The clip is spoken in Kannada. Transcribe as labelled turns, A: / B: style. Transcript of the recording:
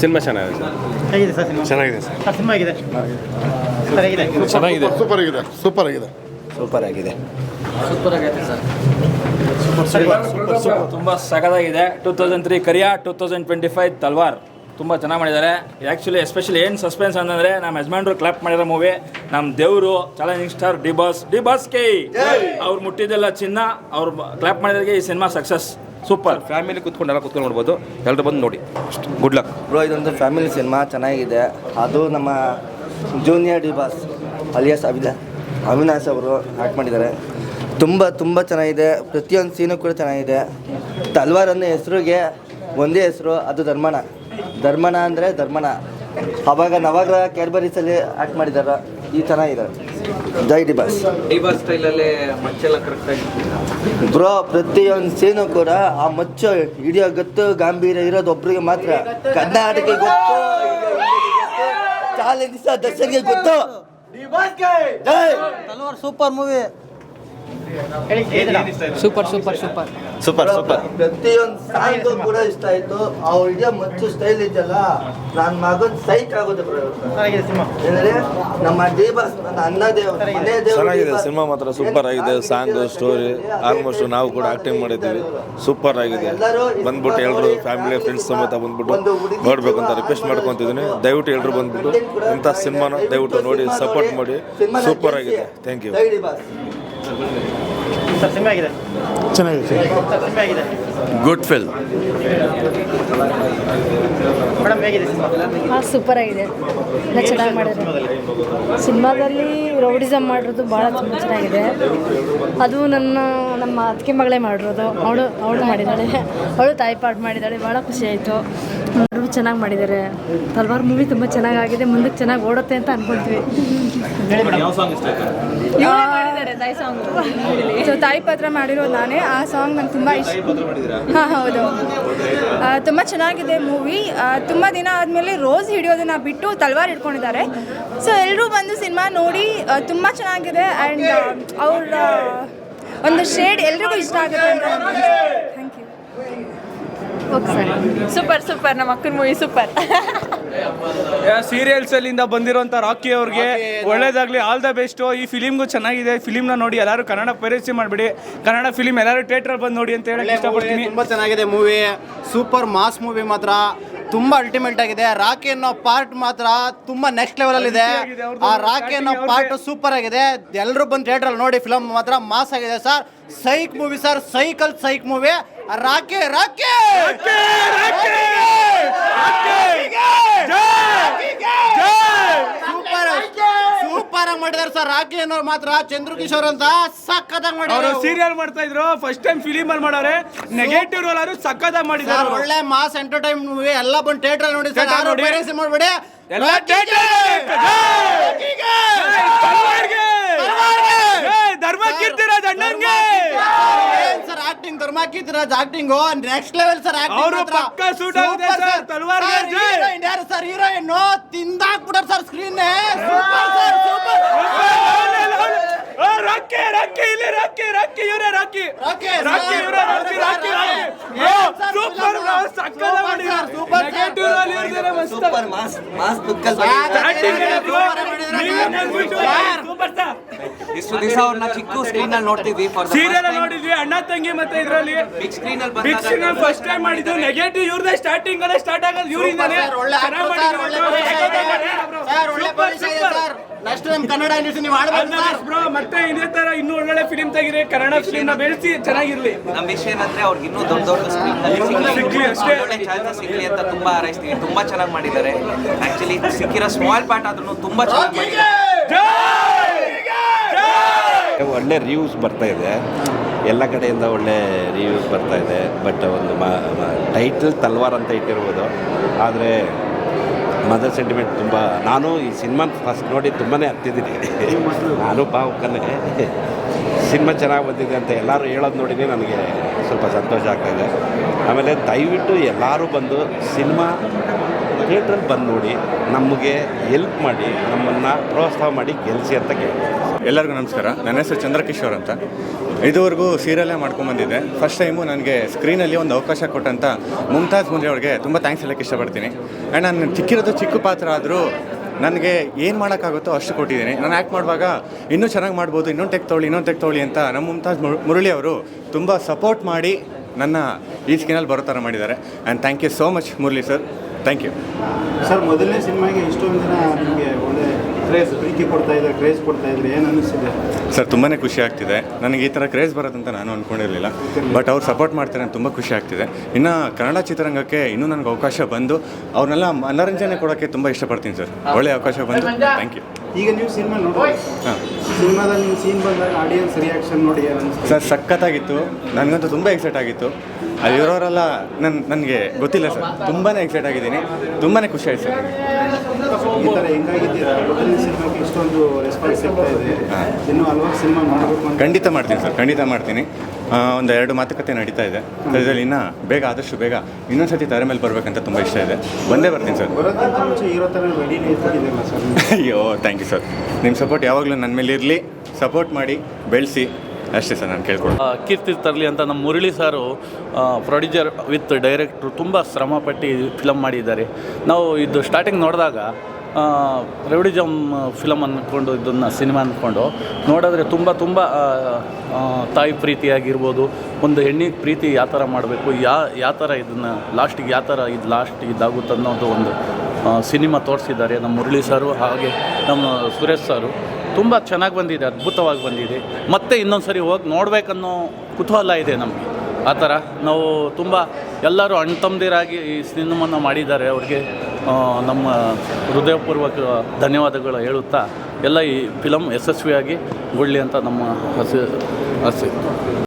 A: ಸಿನಿಮಾ ಚೆನ್ನಾಗಿದೆ ಸರ್.
B: ಹೇಗಿದೆ ಸರ್ ಸಿನಿಮಾ?
A: ಚೆನ್ನಾಗಿದೆ ಸರ್.
B: ಸರ್ ಸಿನಿಮಾ ಹೇಗಿದೆ? ಸರ್ ಹೇಗಿದೆ
A: ಚೆನ್ನಾಗಿದೆ.
C: ಸೂಪರ್ ಆಗಿದೆ. ಸೂಪರ್ ಆಗಿದೆ.
D: ಸೂಪರ್ ಆಗಿದೆ.
E: ತುಂಬ ಸಖತ್ತಾಗಿದೆ two thousand three Kariya two thousand twenty five Talwar. ತುಂಬ ಚೆನ್ನಾಗಿ ಮಾಡಿದ್ದಾರೆ. ಆ್ಯಕ್ಚುಲಿ ಎಸ್ಪೆಷಲಿ ಏನು ಸಸ್ಪೆನ್ಸ್ ಅಂತಂದರೆ ನಮ್ಮ ಯಜಮಾನ್ರು ಕ್ಲಾಪ್ ಮಾಡಿರೋ ಮೂವಿ ನಮ್ಮ ದೇವರು challenging star D boss. D boss K ಅವ್ರು ಮುಟ್ಟಿದ್ದೆಲ್ಲ ಚಿನ್ನ ಅವ್ರು ಕ್ಲಾಪ್ ಮಾಡಿದಾಗೆ ಈ ಸಿನಿಮಾ ಸಕ್ಸಸ್ ಸೂಪರ್.
A: ಫ್ಯಾಮಿಲಿ ಕುತ್ಕೊಂಡು ಎಲ್ಲ ಕುತ್ಕೊಂಡು ನೋಡ್ಬೋದು. ಎಲ್ಲರೂ ಬಂದು ನೋಡಿ. ಗುಡ್ ಲಕ್
D: ಬ್ರೋ, ಇದೊಂದು ಫ್ಯಾಮಿಲಿ ಸಿನಿಮಾ, ಚೆನ್ನಾಗಿದೆ. ಅದು ನಮ್ಮ ಜೂನಿಯರ್ ಡಿ ಬಾಸ್ ಅಲಿಯಾಸ್ ಅವಿದ ಅವಿನಾಶ್ ಅವರು ಆ್ಯಕ್ಟ್ ಮಾಡಿದ್ದಾರೆ. ತುಂಬ ತುಂಬ ಚೆನ್ನಾಗಿದೆ. ಪ್ರತಿಯೊಂದು ಸೀನು ಕೂಡ ಚೆನ್ನಾಗಿದೆ. ತಲ್ವಾರ್ ಅನ್ನೋ ಹೆಸರಿಗೆ ಒಂದೇ ಹೆಸರು, ಅದು ಧರ್ಮಣ ಧರ್ಮಣ ಅಂದರೆ ಧರ್ಮಣ ಅವಾಗ ನವಗ್ರಹ ಕ್ಯಾಡ್ಬರೀಸಲ್ಲಿ ಆ್ಯಕ್ಟ್ ಮಾಡಿದ್ದಾರೆ. ಈ ಚೆನ್ನಾಗಿದೆ ಜೈ ಡಿ ಬಾಸ್.
F: ಡಿಬಾ ಸ್ಟೈಲಲ್ಲಿ ಮಚ್ಚೆಲ್ಲ ಕರೆಕ್ಟಾಗಿ
D: ಬ್ರೋ ಪ್ರತಿಯೊಂದು ಸೀನು ಕೂಡ ಆ ಮಚ್ಚ ಹಿಡಿಯೋ ಗೊತ್ತು ಗಾಂಭೀರ್ಯ ಇರೋದು ಒಬ್ರಿಗೆ ಮಾತ್ರ. ಕರ್ನಾಟಕ ಗೊತ್ತು ಚಾಲೆಂಜ್ ದರ್ಶನ್ಗೆ ಗೊತ್ತು. ಜೈ!
B: Super movie.
G: Super super super
A: super super
D: ಪ್ರತಿಯೊಂದು ಸಾಂಗ್ ಕೂಡ ಇಷ್ಟ ಆಯ್ತು. ಅವ್ರ ಹಿಡಿಯೋ ಮಚ್ಚು ಸ್ಟೈಲ್ ಇದೆಯಲ್ಲ ನನ್ನ ಮಗನ್ ಸೈಟ್ ಆಗುತ್ತೆ ಬ್ರೋ
B: ಸರ್ ಸಿನಿಮಾ.
D: ಏನಂದ್ರೆ ನಮ್ಮ ದೇವಸ್ ನನ್ನ ಅನ್ನ ದೇವ ಮನೆ
H: ಚೆನ್ನಾಗಿದೆ. ಸಿನಿಮಾ ಮಾತ್ರ ಸೂಪರ್ ಆಗಿದೆ. ಸಾಂಗ್ ಸ್ಟೋರಿ ಆಲ್ಮೋಸ್ಟ್ ನಾವು ಕೂಡ ಆಕ್ಟಿಂಗ್ ಮಾಡಿದ್ದೀವಿ. ಸೂಪರ್ ಆಗಿದೆ. ಬಂದ್ಬಿಟ್ಟು ಎಲ್ಲರೂ ಫ್ಯಾಮಿಲಿ ಫ್ರೆಂಡ್ಸ್ ಸಮೇತ ಬಂದ್ಬಿಟ್ಟು ನೋಡ್ಬೇಕು ಅಂತ ರಿಕ್ವೆಸ್ಟ್ ಮಾಡ್ಕೊತಿದ್ದೀನಿ. ದಯವಿಟ್ಟು ಎಲ್ಲರೂ ಬಂದ್ಬಿಟ್ಟು ಇಂಥ ಸಿನಿಮಾನ ದಯವಿಟ್ಟು ನೋಡಿ ಸಪೋರ್ಟ್ ಮಾಡಿ. ಸೂಪರ್ ಆಗಿದೆ. ಥ್ಯಾಂಕ್ ಯು
C: ಚೆನ್ನಾಗಿದೆ
B: ಸರ್.
H: ಗುಡ್ ಫಿಲ್ಮ್
G: ಸೂಪರ್ ಆಗಿದೆ. ಎಲ್ಲ ಚೆನ್ನಾಗಿ ಮಾಡಿದ್ದಾರೆ ಸಿನಿಮಾದಲ್ಲಿ ರೌಡಿಸಮ್ ಮಾಡಿರೋದು ಭಾಳ ತುಂಬ ಚೆನ್ನಾಗಿದೆ. ಅದು ನನ್ನ ನಮ್ಮ ಅತ್ತಿಗೆ ಮಗಳೇ ಮಾಡಿರೋದು. ಅವಳು ಅವಳು ಮಾಡಿದ್ದಾಳೆ. ಅವಳು ತಾಯಿ ಪಾಟ್ ಮಾಡಿದ್ದಾಳೆ. ಭಾಳ ಖುಷಿ ಆಯಿತು. ಎಲ್ಲರೂ ಚೆನ್ನಾಗಿ ಮಾಡಿದ್ದಾರೆ. ತಲ್ವಾರ್ ಮೂವಿ ತುಂಬ ಚೆನ್ನಾಗಾಗಿದೆ ಮುಂದಕ್ಕೆ ಚೆನ್ನಾಗಿ ಓಡುತ್ತೆ ಅಂತ ಅನ್ಕೊಳ್ತೀವಿ
I: ಸೊ ತಾಯಿ ಪಾತ್ರ ಮಾಡಿರೋದು ನಾನೇ. ಆ ಸಾಂಗ್ ನಂಗೆ ತುಂಬ ಇಷ್ಟ. ಹಾಂ ಹೌದು. ತುಂಬ ಚೆನ್ನಾಗಿದೆ ಮೂವಿ ತುಂಬ ದಿನ ಆದಮೇಲೆ ರೋಸ್ ಹಿಡಿಯೋದನ್ನ ಬಿಟ್ಟು ತಲ್ವಾರ್ ಹಿಡ್ಕೊಂಡಿದ್ದಾರೆ. ಸೊ ಎಲ್ಲರೂ ಬಂದು ಸಿನಿಮಾ ನೋಡಿ ತುಂಬ ಚೆನ್ನಾಗಿದೆ. ಆ್ಯಂಡ್ ಅವ್ರ ಒಂದು ಶೇಡ್ ಎಲ್ರಿಗೂ ಇಷ್ಟ ಆಗುತ್ತೆ ಅಂತ ಸೂಪರ್ ಸೂಪರ್ ನಮ್ಮ ಅಕ್ಕನ ಮೂವಿ ಸೂಪರ್
E: ಸೀರಿಯಲ್ಸ್ ಅಲ್ಲಿಂದ ಬಂದಿರುವಂತ ರಾಕಿ ಅವ್ರಿಗೆ ಒಳ್ಳೇದಾಗ್ಲಿ ಆಲ್ ದ ಬೆಸ್ಟ್ ಈ ಫಿಲಿಮ್ಗೂ ಚೆನ್ನಾಗಿದೆ ಫಿಲಿಮ್ನ ನೋಡಿ ಎಲ್ಲರೂ ಕನ್ನಡ ಪೈರಸಿ ಮಾಡಿಬಿಡಿ. ಕನ್ನಡ ಫಿಲಿಮ್ ಎಲ್ಲರೂ ಥಿಯೇಟರ್ ಬಂದು ನೋಡಿ ಅಂತ ಹೇಳಕ್ಕೆ ಇಷ್ಟಪಡ್ತೀನಿ.
B: ತುಂಬ ಚೆನ್ನಾಗಿದೆ ಮೂವಿ ಸೂಪರ್ ಮಾಸ್ ಮೂವಿ ಮಾತ್ರ. ತುಂಬಾ ಅಲ್ಟಿಮೇಟ್ ಆಗಿದೆ. ರಾಕಿ ಅನ್ನೋ ಪಾರ್ಟ್ ಮಾತ್ರ ತುಂಬಾ ನೆಕ್ಸ್ಟ್ ಲೆವೆಲ್ ಅಲ್ಲಿ ಇದೆ. ಆ ರಾಕಿ ಅನ್ನೋ ಪಾರ್ಟ್ ಸೂಪರ್ ಆಗಿದೆ. ಎಲ್ಲರೂ ಬಂದು ಥಿಯೇಟರ್ ನೋಡಿ ಫಿಲಮ್ ಮಾತ್ರ ಮಾಸ್ ಆಗಿದೆ sir. Psych movie sir cycle psych movie. ರಾಕೆ ರಾಕೆ! ಸೂಪರ್ ಸೂಪರ್ ಮಾಡಿದಾರೆ ಸರ್ ರಾಕಿ ಅನ್ನೋರು ಮಾತ್ರ. ಚಂದ್ರಕಿಶೋರ್ ಅಂತ ಸಖತ್ತಾಗಿ
E: ಅವರು ಸೀರಿಯಲ್ ಮಾಡ್ತಾ ಇದ್ರು ಫಸ್ಟ್ ಟೈಮ್ ಫಿಲಿಮ್ ಅಲ್ಲಿ ಮಾಡವ್ರೆ ನೆಗೆಟಿವ್ ರೋಲ್ ಅವರು ಸಕ್ಕತ್ತಾಗಿ
B: ಸರ್
E: ಮಾಡಿದ್ದಾರೆ
B: ಒಳ್ಳೆ ಮಾಸ್ ಎಂಟರ್ಟೈನ್ ಮೂವಿ ಎಲ್ಲ ಬಂದು ಥಿಯೇಟರ್ ನೋಡಿ ಸರ್
E: Theatre
B: ಯಾರು
E: ನೋಡಿ.
B: ಬೇರೆ ಮಾಡ್ಬೇಡಿ
E: ಎಲ್ಲ theatre ಅಣ್ಣನ್ಗೆ!
B: Sir acting Dharma Keerthiraj acting next level sir
E: ಅವ್ರು ಪಕ್ಕ suit ಆಗಿದೆ sir, ತಲ್ವಾರ್ಗೆ ಜೈ.
B: ಯಾರು sir heroine ತಿಂದಾಕ್ಬಿಟ್ಟಾರ sir screen super sir super
E: Rocky Rocky ಇಲ್ಲಿ ರಾಕಿ ರಾಕಿ ಇವರೇ ರಾಕಿ
B: ರಾಕಿ,
E: ರಾಕಿ
B: sir.
E: ಇವರೇ ರಾಕಿ ರಾಕಿ
B: ಏನ್ sir
E: ಸೂಪರ್
B: film?
E: ಸಕ್ಕದ ಮಾಡಿ
B: Super, sir.
E: ನೆಗೆಟಿವ್ ರೋಲ್ ಇರ್ತಾರೆ ಮಸ್ತ್
D: ಸೂಪರ್ ಮಾಸ್ ಮಾಸ್ ಬುಕ್ಕಲ್
E: ಸೂಪರ್ ಸ್ಟಾರ್
F: ಇಷ್ಟು ದಿವಸ ಅವ್ರನ್ನ ಚಿಕ್ಕ ಸ್ಕ್ರೀನ್ ಅಲ್ಲಿ ನೋಡ್ತಿದ್ವಿ ಫಾರ್
E: ಸೀರಿಯಲ್ ನೋಡಿದ್ವಿ ಅಣ್ಣ ತಂಗಿ ಮತ್ತೆ ಇದ್ರಲ್ಲಿ.
F: ಬಿಗ್ ಸ್ಕ್ರೀನ್ ಅಲ್ಲಿ
E: ಬಿಗ್ ಸ್ಕ್ರೀನ್ ಅಲ್ಲಿ ಫಸ್ಟ್ ಟೈಮ್ ಮಾಡಿದ್ದು ನೆಗೆಟಿವ್ ಇವ್ರದೇ ಸ್ಟಾರ್ಟಿಂಗ್ ಅಲ್ಲೇ ಸ್ಟಾರ್ಟ್ ಆಗೋದು ಇವರಿಂದಾನೆ
B: ನೆಕ್ಸ್ಟ್ ಕನ್ನಡ ಇಂಡಸ್ಟ್ರಿ ನೀವು ಆಡ್ಬೇಕು
E: ಬ್ರೋ ಮತ್ತೆ ಇದೇ ತರ ಇನ್ನೂ ಒಳ್ಳೊಳ್ಳೆ ಫಿಲಿಂ ತೆಗಿರಿ ಕನ್ನಡ ಫಿಲಿಂ ನ ಬೆಳೆಸಿ ಚೆನ್ನಾಗಿರ್ಲಿ.
F: ನಮ್ಮ ವಿಷಯ ಏನಂದ್ರೆ ಅವ್ರಿಗೆ ಇನ್ನೂ ದೊಡ್ಡ ದೊಡ್ಡ ಸ್ಕ್ರೀನ್ ಸಿಗ್ಲಿ.
E: ಅಷ್ಟೇ.
F: ಒಳ್ಳೆ ಚಾನ್ಸಸ್ ಸಿಗ್ಲಿ ಅಂತ ತುಂಬಾ ಹಾರೈಸ್ತೀವಿ. ತುಂಬಾ ಚೆನ್ನಾಗಿ ಮಾಡಿದ್ದಾರೆ. ಆಕ್ಚುಲಿ ಸಿಕ್ಕಿರೋ ಸ್ಮಾಲ್ ಪಾರ್ಟ್ ಆದ್ರೂ ತುಂಬಾ ಚೆನ್ನಾಗಿ ಮಾಡಿದ್ದಾರೆ.
H: ಒಳ್ಳೆ ರಿವ್ಯೂಸ್ ಇದೆ. ಎಲ್ಲ ಕಡೆಯಿಂದ ಒಳ್ಳೆ ರಿವ್ಯೂಸ್ ಬರ್ತಾ ಇದೆ. ಬಟ್ ಒಂದು ಟೈಟಲ್ ತಲ್ವಾರ್ ಅಂತ ಇಟ್ಟಿರ್ಬೋದು. ಆದರೆ ಮದರ್ ಸೆಂಟಿಮೆಂಟ್ ತುಂಬ, ನಾನು ಈ ಸಿನಿಮಾ ಫಸ್ಟ್ ನೋಡಿ ತುಂಬಾ ಹತ್ತಿದ್ದೀನಿ. ನಾನು ಭಾವುಕನೇ ಸಿನಿಮಾ ಚೆನ್ನಾಗಿ ಬಂದಿದೆ ಅಂತ ಎಲ್ಲರೂ ಹೇಳೋದು ನೋಡಿದ್ರೆ ನನಗೆ ಸ್ವಲ್ಪ ಸಂತೋಷ ಆಗ್ತಾಯಿದೆ ಆಮೇಲೆ ದಯವಿಟ್ಟು ಎಲ್ಲರೂ ಬಂದು ಸಿನಿಮಾ ಥಿಯೇಟ್ರಲ್ಲಿ ಬಂದು ನೋಡಿ, ನಮಗೆ ಹೆಲ್ಪ್ ಮಾಡಿ, ನಮ್ಮನ್ನು ಪ್ರೋತ್ಸಾಹ ಮಾಡಿ ಗೆಲ್ಲಿಸಿ ಅಂತ ಕೇಳ್ತೀನಿ
J: ಎಲ್ಲರಿಗೂ ನಮಸ್ಕಾರ. ನನ್ನ ಹೆಸರು ಚಂದ್ರಕಿಶೋರ್ ಅಂತ. ಇದುವರೆಗೂ ಸೀರಿಯಲ್ಲೇ ಮಾಡ್ಕೊಂಬಂದಿದ್ದೆ. ಫಸ್ಟ್ ಟೈಮು ನನಗೆ ಸ್ಕ್ರೀನಲ್ಲಿ ಒಂದು ಅವಕಾಶ ಕೊಟ್ಟಂಥ ಮುಮ್ತಾಜ್ ಮುಂದೆ ಅವ್ರಿಗೆ ತುಂಬ ಥ್ಯಾಂಕ್ಸ್ ಹೇಳಕ್ಕೆ ಇಷ್ಟಪಡ್ತೀನಿ. ಆ್ಯಂಡ್ ನಾನು ಚಿಕ್ಕಿರೋದು ಚಿಕ್ಕ ಪಾತ್ರ ಆದರೂ ನನಗೆ ಏನು ಮಾಡೋಕ್ಕಾಗುತ್ತೋ ಅಷ್ಟು ಕೊಟ್ಟಿದ್ದೀನಿ. ನಾನು ಆ್ಯಕ್ಟ್ ಮಾಡುವಾಗ ಇನ್ನೂ ಚೆನ್ನಾಗಿ ಮಾಡ್ಬೋದು, ಇನ್ನೊಂದು ಟೆಕ್ ತೊಗೊಳ್ಳಿ, ಇನ್ನೊಂದು ತೆಗೆ ತೊಗೊಳ್ಳಿ ಅಂತ ನಮ್ಮ ಮುಮ್ತಾಜ್ ಮುರ್- ಮುರಳಿ ಅವರು ತುಂಬ ಸಪೋರ್ಟ್ ಮಾಡಿ ನನ್ನ ಈ ಸ್ಕಿನಲ್ಲಿ ಬರೋ ಥರ ಮಾಡಿದ್ದಾರೆ. And thank you so much Murali sir thank you
C: sir ಮೊದಲನೇ ಸಿನಿಮಾಗೆ ಇಷ್ಟೊಂದು ದಿನ ನಿಮಗೆ ಒಳ್ಳೆ ಕ್ರೇಜ್ ಪ್ರೀತಿ ಕೊಡ್ತಾ ಇದ್ದಾರೆ ಕ್ರೇಜ್ ಕೊಡ್ತಾ ಇದ್ದಾರೆ. ಏನು ಅನ್ನಿಸಿದೆ
J: ಸರ್ ತುಂಬಾ ಖುಷಿ ಆಗ್ತಿದೆ. ನನಗೆ ಈ ಥರ ಕ್ರೇಜ್ ಬರೋದಂತ ನಾನು ಅಂದ್ಕೊಂಡಿರಲಿಲ್ಲ ಬಟ್ ಅವ್ರು ಸಪೋರ್ಟ್ ಮಾಡ್ತಾರೆ ಅಂತ ತುಂಬ ಖುಷಿ ಆಗ್ತಿದೆ. ಇನ್ನು ಕನ್ನಡ ಚಿತ್ರರಂಗಕ್ಕೆ ಇನ್ನೂ ನನಗೆ ಅವಕಾಶ ಬಂದು ಅವ್ರನ್ನೆಲ್ಲ ಮನೋರಂಜನೆ ಕೊಡೋಕ್ಕೆ ತುಂಬ ಇಷ್ಟಪಡ್ತೀನಿ ಸರ್ ಒಳ್ಳೆಯ ಅವಕಾಶ ಬಂದು. ಥ್ಯಾಂಕ್ ಯು
C: ಈಗ ನೀವು ಸಿನಿಮಾ ನೋಡಿ
J: ಹಾಂ.
C: ಸಿನಿಮಾದಲ್ಲಿ ನಿಮ್ಮ ಸೀನ್ ಬಂದಾಗ ಆಡಿಯನ್ಸ್ ರಿಯಾಕ್ಷನ್ ನೋಡಿ
J: ಸರ್ ಸಖತ್ತಾಗಿತ್ತು. ನನಗಂತೂ ತುಂಬ ಎಕ್ಸೈಟ್ ಆಗಿತ್ತು. ಅಲ್ಲಿರೋರೆಲ್ಲ ನನ್ನ ನನಗೆ ಗೊತ್ತಿಲ್ಲ ಸರ್. ತುಂಬಾ ಎಕ್ಸೈಟ್ ಆಗಿದ್ದೀನಿ. ತುಂಬಾ ಖುಷಿ ಆಯ್ತು ಸರ್. ಖಂಡಿತ ಮಾಡ್ತೀನಿ ಸರ್ ಖಂಡಿತ ಮಾಡ್ತೀನಿ. ಒಂದು ಎರಡು ಮಾತುಕತೆ ನಡೀತಾ ಇದೆ. ಇದರಲ್ಲಿ ಇನ್ನೂ ಬೇಗ ಆದಷ್ಟು ಬೇಗ ಇನ್ನೊಂದು ಸತಿ ತಾರೆ ಮೇಲೆ ಬರಬೇಕಂತ ತುಂಬ ಇಷ್ಟ ಇದೆ. ಬಂದೇ ಬರ್ತೀನಿ ಸರ್. ಅಯ್ಯೋ ಥ್ಯಾಂಕ್ ಯು ಸರ್. ನಿಮ್ಮ ಸಪೋರ್ಟ್ ಯಾವಾಗಲೂ ನನ್ನ ಮೇಲೆ ಇರಲಿ. ಸಪೋರ್ಟ್ ಮಾಡಿ ಬೆಳೆಸಿ. ಅಷ್ಟೇ ಸರ್ ನಾನು
K: ಆ, ಕೀರ್ತಿ ತರಲಿ ಅಂತ ನಮ್ಮ ಮುರಳಿ ಸಾರು ಪ್ರೊಡ್ಯೂಸರ್ ವಿತ್ ಡೈರೆಕ್ಟ್ರು ತುಂಬ ಶ್ರಮಪಟ್ಟು ಫಿಲಮ್ ಮಾಡಿದ್ದಾರೆ. ನಾವು ಇದು ಸ್ಟಾರ್ಟಿಂಗ್ ನೋಡಿದಾಗ ರೆವಿಡಿಜಮ್ ಫಿಲಮ್ ಅಂದ್ಕೊಂಡು ಇದನ್ನು ಸಿನಿಮಾ ಅಂದ್ಕೊಂಡು ನೋಡಿದ್ರೆ ತುಂಬ ತುಂಬ ತಾಯಿ ಪ್ರೀತಿಯಾಗಿರ್ಬೋದು. ಒಂದು ಹೆಣ್ಣಿಗೆ ಪ್ರೀತಿ ಯಾವ ಥರ ಮಾಡಬೇಕು, ಯಾ, ಯಾವ ಥರ ಇದನ್ನು ಲಾಸ್ಟಿಗೆ ಯಾವ ಥರ ಇದು ಲಾಸ್ಟ್ ಇದಾಗುತ್ತೆ ಅನ್ನೋದು ಒಂದು ಸಿನಿಮಾ ತೋರಿಸಿದ್ದಾರೆ. ನಮ್ಮ ಮುರಳಿ ಸಾರು ಹಾಗೆ ನಮ್ಮ ಸುರೇಶ್ ಸಾರು ತುಂಬ ಚೆನ್ನಾಗಿ ಬಂದಿದೆ, ಅದ್ಭುತವಾಗಿ ಬಂದಿದೆ. ಮತ್ತೆ ಇನ್ನೊಂದು ಸರಿ ಹೋಗಿ ನೋಡಬೇಕನ್ನೋ ಕುತೂಹಲ ಇದೆ ನಮಗೆ. ಆ ಥರ ನಾವು ತುಂಬ ಎಲ್ಲರೂ ಅಣ್ತಮ್ಮದಿರಾಗಿ ಈ ಸಿನಿಮಾನ ಮಾಡಿದ್ದಾರೆ ಅವ್ರಿಗೆ. ನಮ್ಮ ಹೃದಯಪೂರ್ವಕ ಧನ್ಯವಾದಗಳು ಹೇಳುತ್ತಾ ಎಲ್ಲ ಈ ಫಿಲಮ್ ಯಶಸ್ವಿಯಾಗಿ ಗೊಳ್ಳಿ ಅಂತ ನಮ್ಮ ಹಸಿ ಆಸೆ.